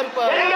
Garimpa!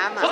ஆமா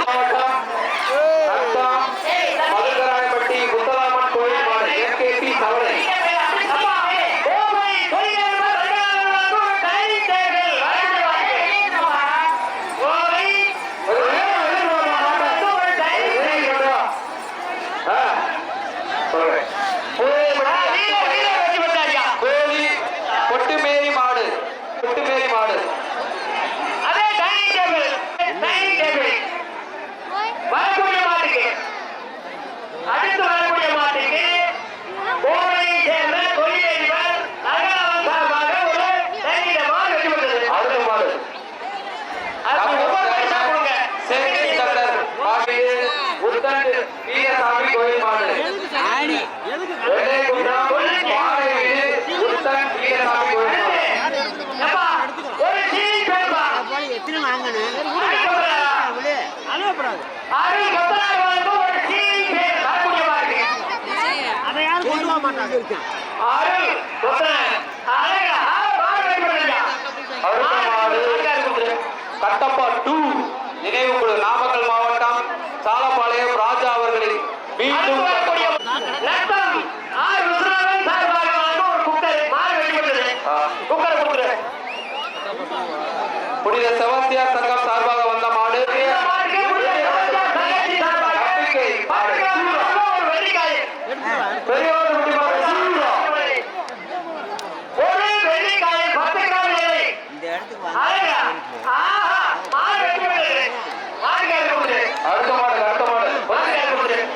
வீரசாமி கோயில் மாடு. கட்டப்பா டூ. நினைவு நாமக்கல் மாவட்டம் சாலப்பாளையம் ராஜா அவர்களின் மீண்டும் புனித செவாஸ்தியா சங்கம் சார்பாக வந்த மாடு. பெரிய அடுத்த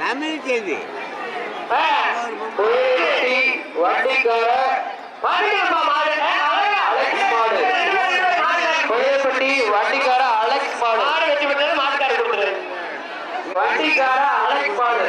தமிழ் செய்தி. கொடியப்பட்டி வண்டிக்கார அலெக்ஸ் மாடு.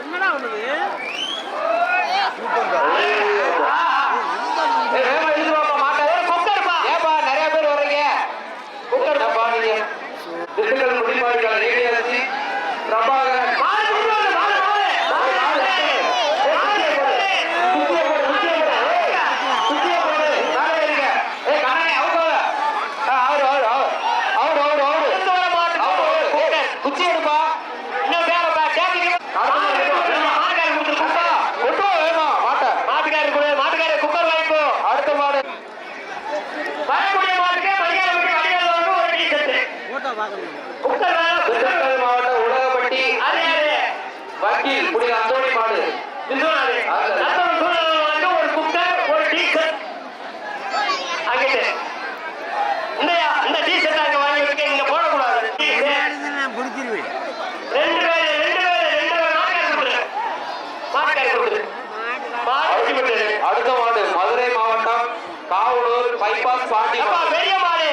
என்னடா ஒண்ணு போடக்கூடாது பிடிச்சிருவேன் ரெண்டு பேர் ரெண்டு அடுத்த மாடு மதுரை மாவட்டம் காவலூர் பைபாஸ் பாண்டி பெரிய மாடு.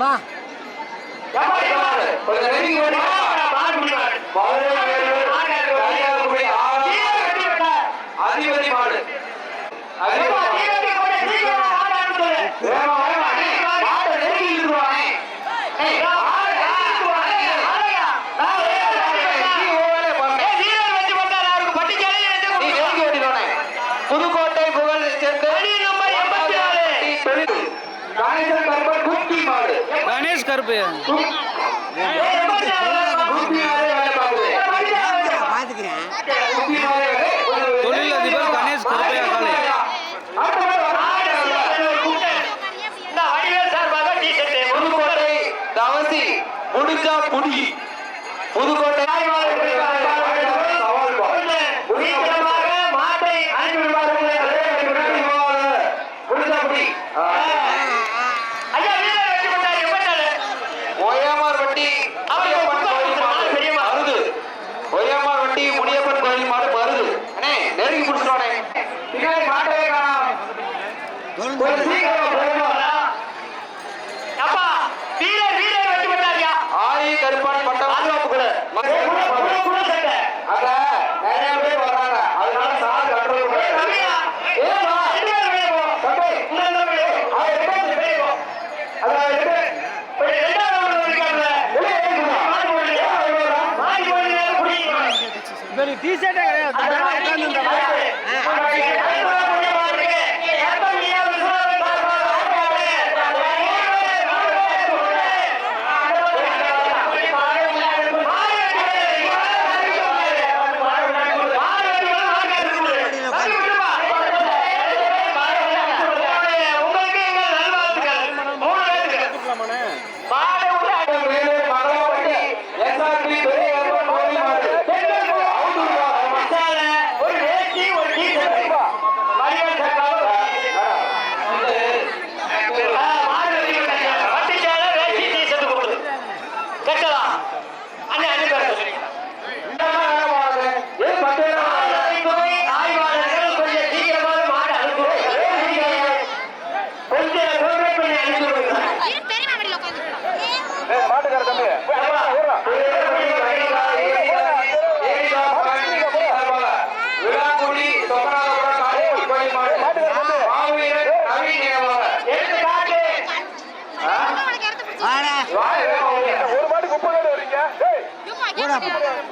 வா. அதிபதி மாடு. அதிபதி கருப்பு. தொழிலதிபர் கணேஷ் கருப்பையா காலை. Pudukkottai Bravo.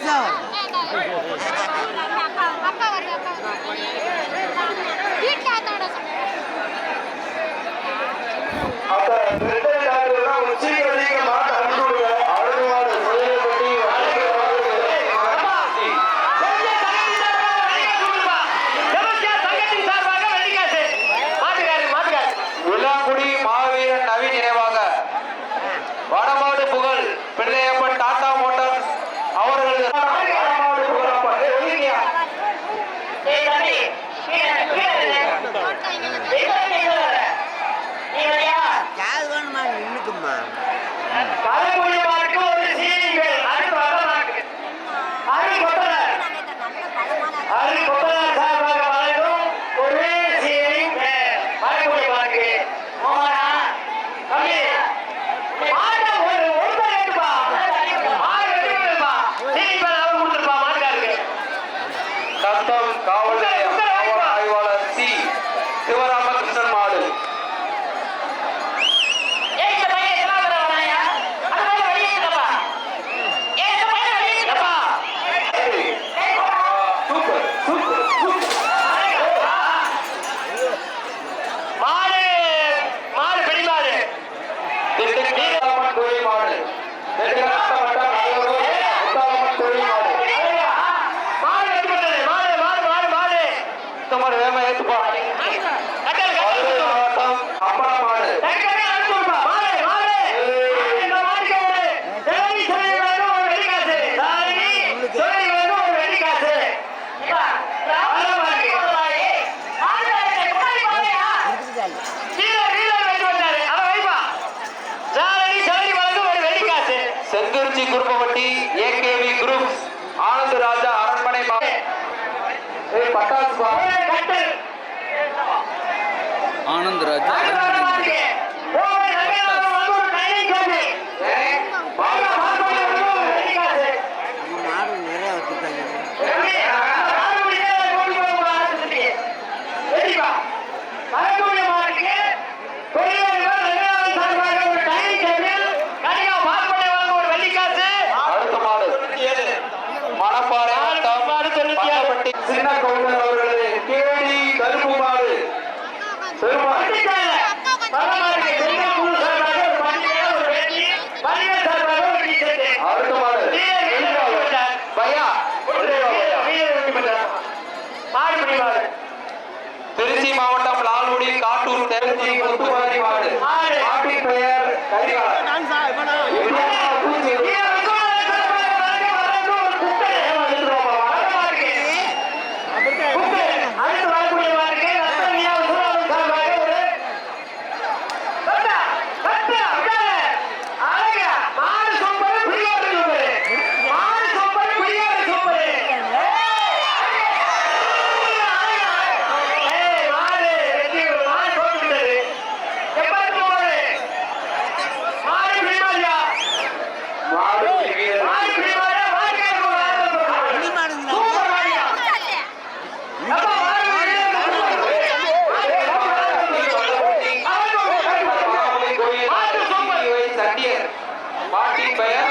Bravo. Trichy குருப்பவட்டி AKV group. Ananda Raja அரண்மனை பட்டாசு பெயர் கரிகாலன் பூச்சி மாடு மாட்டின் பெயர்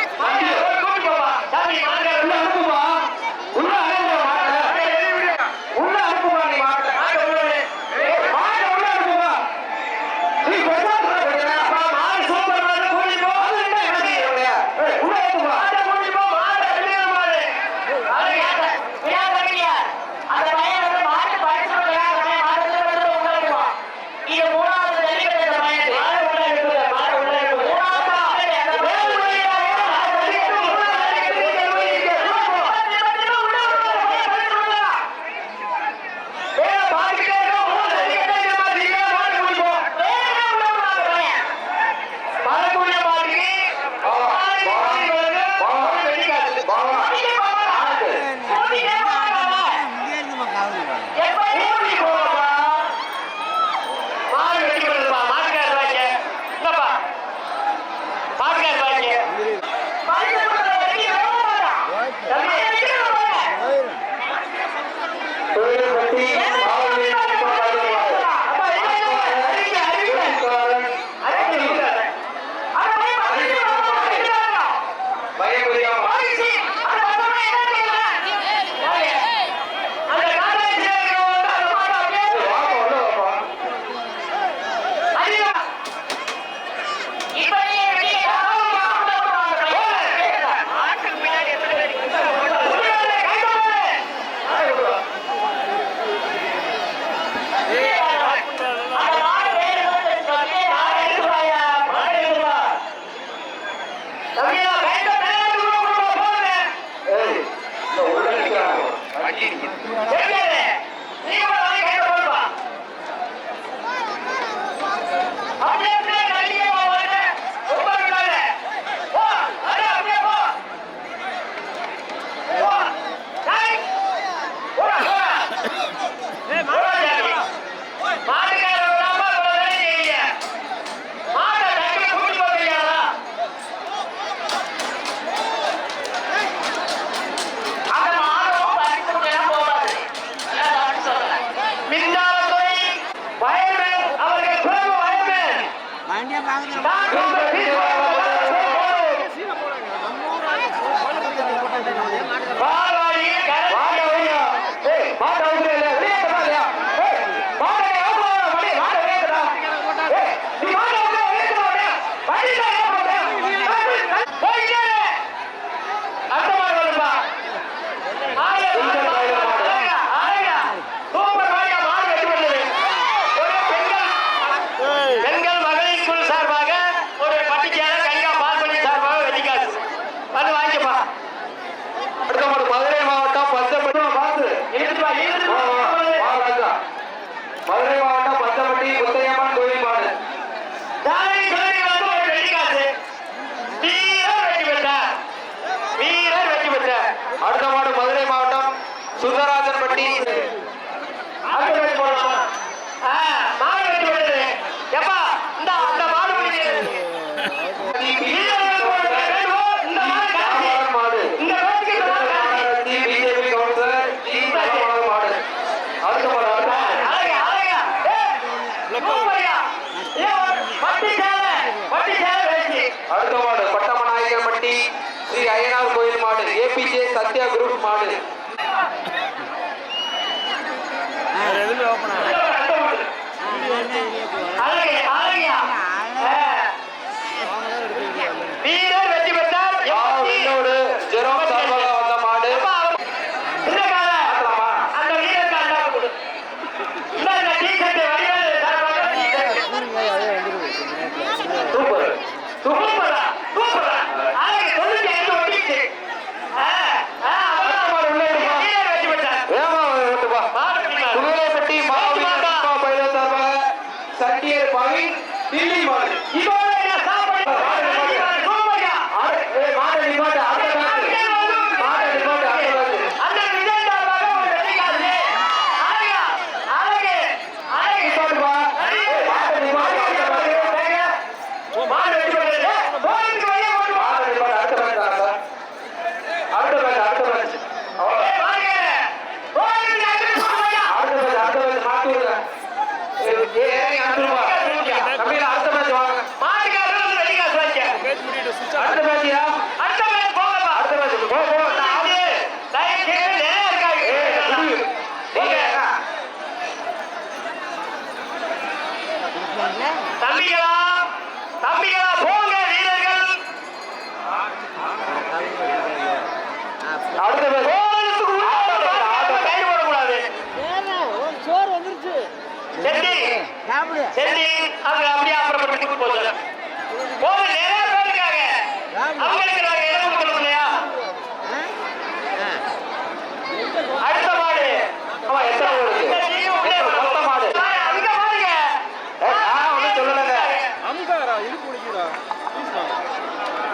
ஏபிஜே சத்யா குரூப் மாடு ஓப்பன்